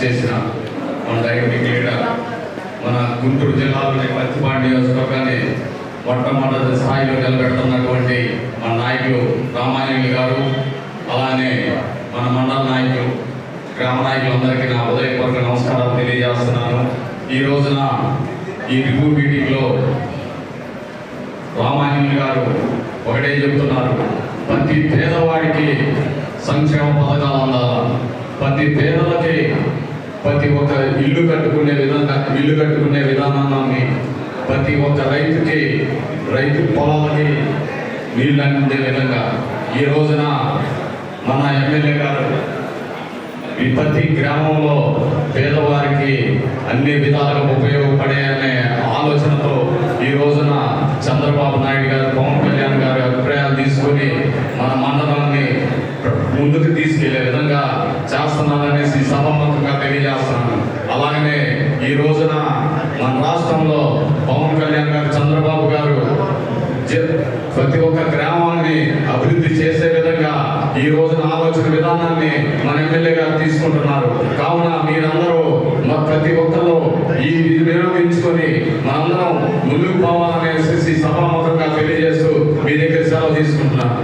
చేసిన మన dynamic leader మన గుంటూరు జిల్లాలోని పత్తిపాడు నియోజకవర్గాన్ని మొట్టమొదటి స్థాయిలో నిలబెడుతున్నటువంటి మన నాయకులు రామాయణులు గారు అలానే మన మండల నాయకులు గ్రామ నాయకులందరికీ నా ఉదయపూర్వక నమస్కారాలు తెలియజేస్తున్నాను. ఈ రోజున ఈ రివ్యూ మీటింగ్లో రామాయణులు గారు ఒకటే చెబుతున్నారు ప్రతి పేదవాడికి సంక్షేమ పథకాలు అందాలా? ప్రతి పేదలకి ప్రతి ఒక్క ఇల్లు కట్టుకునే విధంగా ఇల్లు కట్టుకునే విధానాన్ని ప్రతి ఒక్క రైతుకి రైతు పొలాలకి నీళ్ళు అందే విధంగా ఈ రోజున మన ఎమ్మెల్యే గారు ఈ ప్రతి గ్రామంలో పేదవారికి అన్ని విధాలుగా ఉపయోగపడే అనే ఆలోచనతో ఈ రోజున చంద్రబాబు నాయుడు గారు పవన్ కళ్యాణ్ గారి అభిప్రాయాలు తీసుకొని మన మండలం ముందుకు తీసుకెళ్ళే విధంగా చేస్తున్నారనేసి సభాముఖంగా తెలియజేస్తున్నాను అలాగనే ఈ రోజున మన రాష్ట్రంలో పవన్ కళ్యాణ్ గారు చంద్రబాబు గారు జ- ప్రతి ఒక్క గ్రామాన్ని అభివృద్ధి చేసే విధంగా ఈ రోజున ఆలోచన విధానాన్ని మన ఎమ్మెల్యే గారు తీసుకుంటున్నారు. కావున మీరందరూ మా ప్రతి ఒక్కరు ఈ వినియోగించుకొని మనందరం ముందుకు పోవాలనేసి సభాముఖంగా తెలియజేస్తూ మీ దగ్గర సెలవు తీసుకుంటున్నాను.